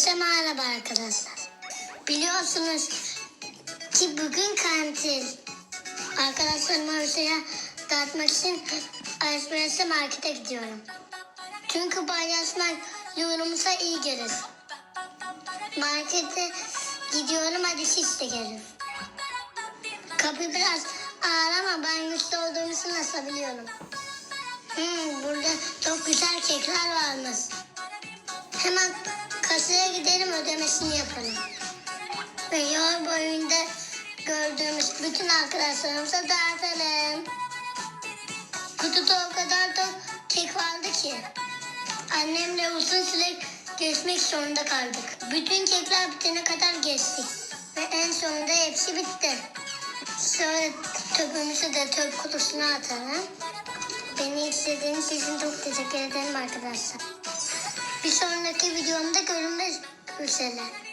Herkese merhaba arkadaşlar. Biliyorsunuz ki bugün kantin. Arkadaşlarıma bir şeyler dağıtmak için alışverişe markete gidiyorum. Çünkü paylaşmak yorumumuza iyi gelir. Markete gidiyorum hadi siz de gelin. Kapı biraz ağır ama ben güçlü olduğum için asabiliyorum. Hmm, burada çok güzel kekler varmış. Hemen kasaya gidelim ödemesini yapalım. Ve yol boyunda gördüğümüz bütün arkadaşlarımıza dağıtalım. Kutuda o kadar da kek vardı ki. Annemle uzun süre geçmek zorunda kaldık. Bütün kekler bitene kadar geçtik. Ve en sonunda hepsi bitti. Sonra töpümüzü de töp kutusuna atalım. Beni izlediğiniz için çok teşekkür ederim arkadaşlar. Bir sonraki videomda görüşmek üzere.